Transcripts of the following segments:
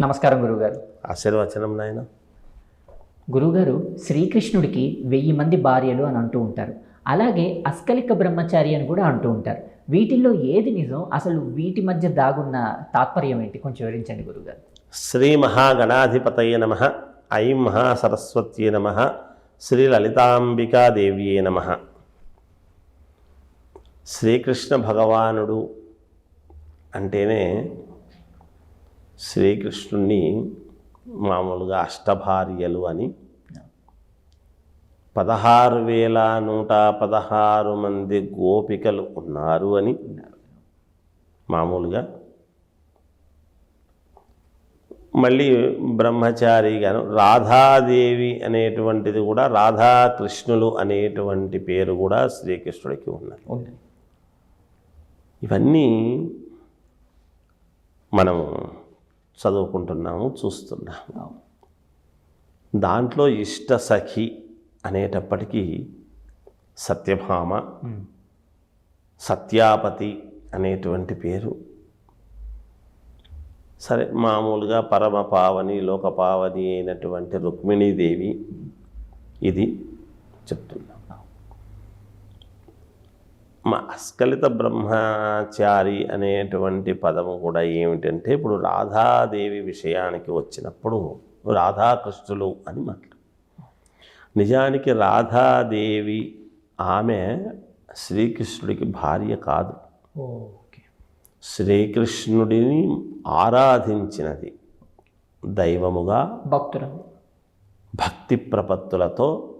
నమస్కారం గురువుగారు. ఆశీర్వచనం నాయన. గురువుగారు శ్రీకృష్ణుడికి వెయ్యి మంది భార్యలు అని అంటూ ఉంటారు. అలాగే అస్కలిక బ్రహ్మచారి అని కూడా అంటూ ఉంటారు. వీటిల్లో ఏది నిజం? అసలు వీటి మధ్య దాగున్న తాత్పర్యం ఏంటి? కొంచెం వివరించండి గురువుగారు. శ్రీ మహాగణాధిపతయ నమ. ఐం మహాసరస్వత్యే నమ. శ్రీ లలితాంబికాదేవ్యే నమ. శ్రీకృష్ణ భగవానుడు అంటేనే శ్రీకృష్ణుణ్ణి మామూలుగా అష్టభార్యలు అని. పదహారు వేల నూట పదహారు మంది గోపికలు ఉన్నారు అని మామూలుగా. మళ్ళీ బ్రహ్మచారిగాను రాధాదేవి అనేటువంటిది కూడా రాధాకృష్ణులు అనేటువంటి పేరు కూడా శ్రీకృష్ణుడికి ఉన్నది. ఉంది. ఇవన్నీ మనము చదువుకుంటున్నాము చూస్తున్నాము. దాంట్లో ఇష్ట సఖి అనేటప్పటికీ సత్యభామ. సత్యాపతి అనేటువంటి పేరు సరే మామూలుగా పరమ పావని లోక పావని అయినటువంటి రుక్మిణీదేవి ఇది చెప్తున్నాం అస్కలిత బ్రహ్మచారి అనేటువంటి పదము కూడా ఏమిటంటే ఇప్పుడు రాధాదేవి విషయానికి వచ్చినప్పుడు రాధాకృష్ణులు అని మాట్లాడు. నిజానికి రాధాదేవి ఆమె శ్రీకృష్ణుడికి భార్య కాదు. ఓకే. శ్రీకృష్ణుడిని ఆరాధించినది దైవముగా భక్తులు భక్తి ప్రపత్తులతో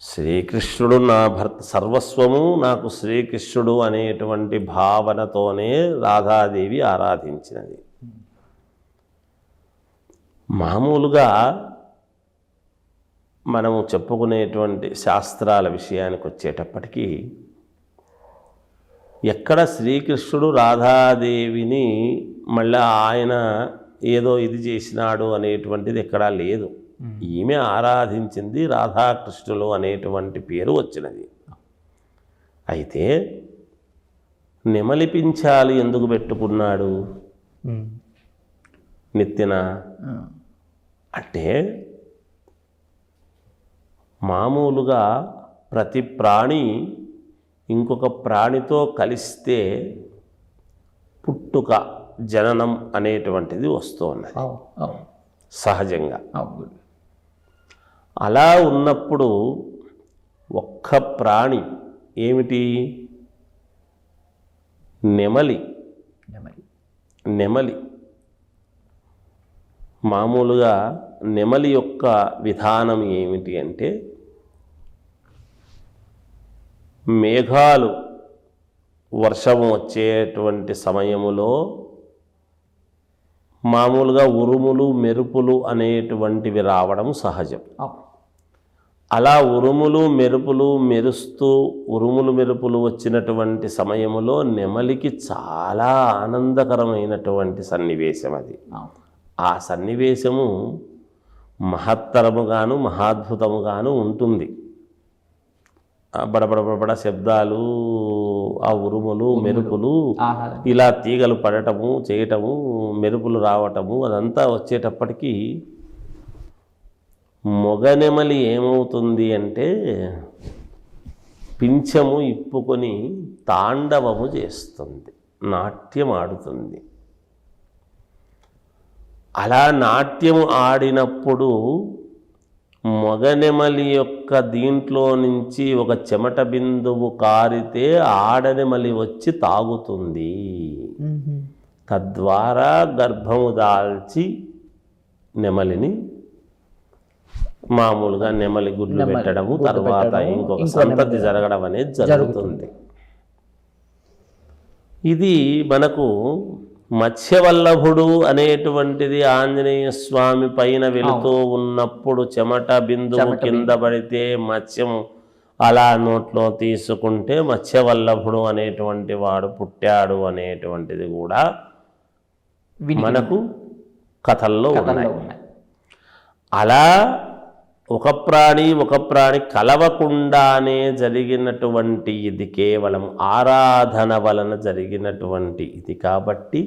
శ్రీకృష్ణుడు నా భర్త సర్వస్వము నాకు శ్రీకృష్ణుడు అనేటువంటి భావనతోనే రాధాదేవి ఆరాధించినది. మామూలుగా మనము చెప్పుకునేటువంటి శాస్త్రాల విషయానికి వచ్చేటప్పటికీ ఎక్కడ శ్రీకృష్ణుడు రాధాదేవిని మళ్ళీ ఆయన ఏదో ఇది చేసినాడు అనేటువంటిది ఎక్కడా లేదు. ఈమె ఆరాధించింది రాధాకృష్ణులు అనేటువంటి పేరు వచ్చినది. అయితే నెమలిపించాలి ఎందుకు పెట్టుకున్నాడు. నిత్యన. అంటే మామూలుగా ప్రతి ప్రాణి ఇంకొక ప్రాణితో కలిస్తే పుట్టుక జననం అనేటువంటిది వస్తూ ఉన్నది. సహజంగా. అలా ఉన్నప్పుడు ఒక్క ప్రాణి ఏమిటి? నెమలి. నెమలి. మామూలుగా నెమలి యొక్క విధానం ఏమిటి అంటే మేఘాలు వర్షము వచ్చేటువంటి సమయములో మామూలుగా ఉరుములు మెరుపులు అనేటువంటివి రావడం సహజం. అలా ఉరుములు మెరుపులు మెరుస్తూ ఉరుములు మెరుపులు వచ్చినటువంటి సమయములో నెమలికి చాలా ఆనందకరమైనటువంటి సన్నివేశం అది. ఆ సన్నివేశము మహత్తరముగాను మహాద్భుతముగాను ఉంటుంది. ఆ బడబడ బడబడ శబ్దాలు ఆ ఉరుములు మెరుపులు ఇలా తీగలు పడటము చేయటము మెరుపులు రావటము అదంతా వచ్చేటప్పటికి మొగనెమలి ఏమవుతుంది అంటే పింఛము ఇప్పుకొని తాండవము చేస్తుంది నాట్యం ఆడుతుంది అలా నాట్యం ఆడినప్పుడు మొగనెమలి యొక్క దీంట్లో నుంచి ఒక చెమట బిందువు కారితే ఆడనెమలి వచ్చి తాగుతుంది. తద్వారా గర్భము దాల్చి నెమలిని మామూలుగా నెమలి గుడ్లు పెట్టడము తర్వాత ఇంకొక ఇంకో సంతతి జరగడం అనేది జరుగుతుంది. ఇది మనకు మత్స్యవల్లభుడు అనేటువంటిది ఆంజనేయ స్వామి పైన వెళుతూ ఉన్నప్పుడు చెమట బిందువు కింద పడితే మత్స్యం అలా నోట్లో తీసుకుంటే మత్స్యవల్లభుడు అనేటువంటి వాడు పుట్టాడు అనేటువంటిది కూడా మనకు కథల్లో ఉన్నాయి. అలా ఒక ప్రాణి ఒక ప్రాణి కలవకుండానే జరిగినటువంటి ఇది కేవలం ఆరాధన వలన జరిగినటువంటి ఇది కాబట్టి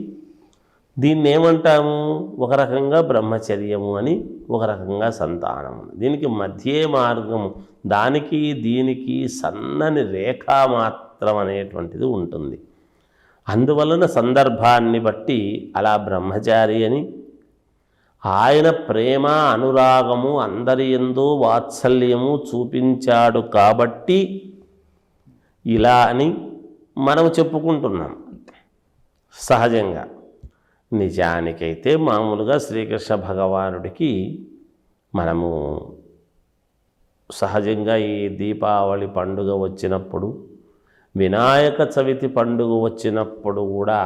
దీన్ని ఏమంటాము? ఒక రకంగా బ్రహ్మచర్యము అని ఒక రకంగా సంతానము దీనికి మధ్యే మార్గము దానికి దీనికి సన్నని రేఖ మాత్రం అనేటువంటిది ఉంటుంది. అందువలన సందర్భాన్ని బట్టి అలా బ్రహ్మచారి అని ఆయన ప్రేమ అనురాగము అందరి ఎందు వాత్సల్యము చూపించాడు కాబట్టి ఇలా అని మనం చెప్పుకుంటున్నాం. సహజంగా నిజానికైతే మామూలుగా శ్రీకృష్ణ భగవానుడికి మనము సహజంగా ఈ దీపావళి పండుగ వచ్చినప్పుడు వినాయక చవితి పండుగ వచ్చినప్పుడు కూడా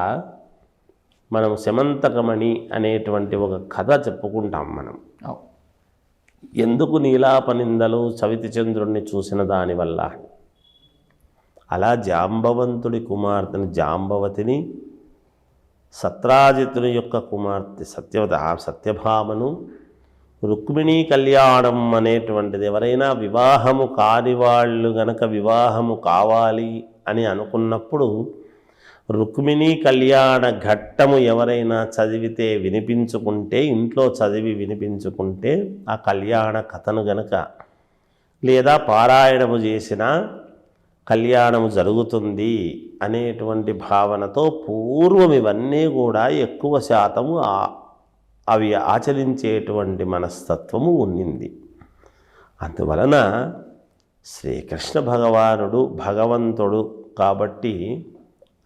మనం శమంతకమణి అనేటువంటి ఒక కథ చెప్పుకుంటాం మనం. ఎందుకు నీలాపనిందలు చవితి చంద్రుణ్ణి చూసిన దానివల్ల అలా జాంబవంతుడి కుమార్తెని జాంబవతిని సత్రాజితుని యొక్క కుమార్తె సత్యవత సత్యభామను రుక్మిణీ కళ్యాణం అనేటువంటిది ఎవరైనా వివాహము కాని వాళ్ళు గనక వివాహము కావాలి అని అనుకున్నప్పుడు రుక్మిణీ కళ్యాణ ఘట్టము ఎవరైనా చదివితే వినిపించుకుంటే ఇంట్లో చదివి వినిపించుకుంటే ఆ కళ్యాణ కథను గనక లేదా పారాయణము చేసిన కళ్యాణము జరుగుతుంది అనేటువంటి భావనతో పూర్వం ఇవన్నీ కూడా ఎక్కువ శాతము అవి ఆచరించేటువంటి మనస్తత్వము ఉన్నింది. అందువలన శ్రీకృష్ణ భగవానుడు భగవంతుడు కాబట్టి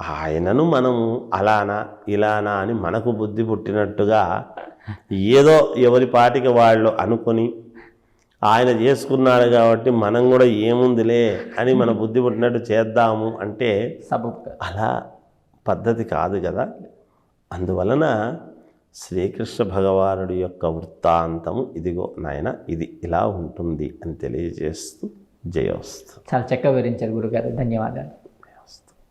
ఆయనను మనము అలానా ఇలానా అని మనకు బుద్ధి పుట్టినట్టుగా ఏదో ఎవరి పాటికి వాళ్ళు అనుకొని ఆయన చేసుకున్నాడు కాబట్టి మనం కూడా ఏముందిలే అని మన బుద్ధి పుట్టినట్టు చేద్దాము అంటే అలా పద్ధతి కాదు కదా. అందువలన శ్రీకృష్ణ భగవానుడి యొక్క వృత్తాంతము ఇదిగో నాయన ఇది ఇలా ఉంటుంది అని తెలియజేస్తూ జయోస్తు. చాలా చక్కగా వివరించారు గురుగారు. ధన్యవాదాలు.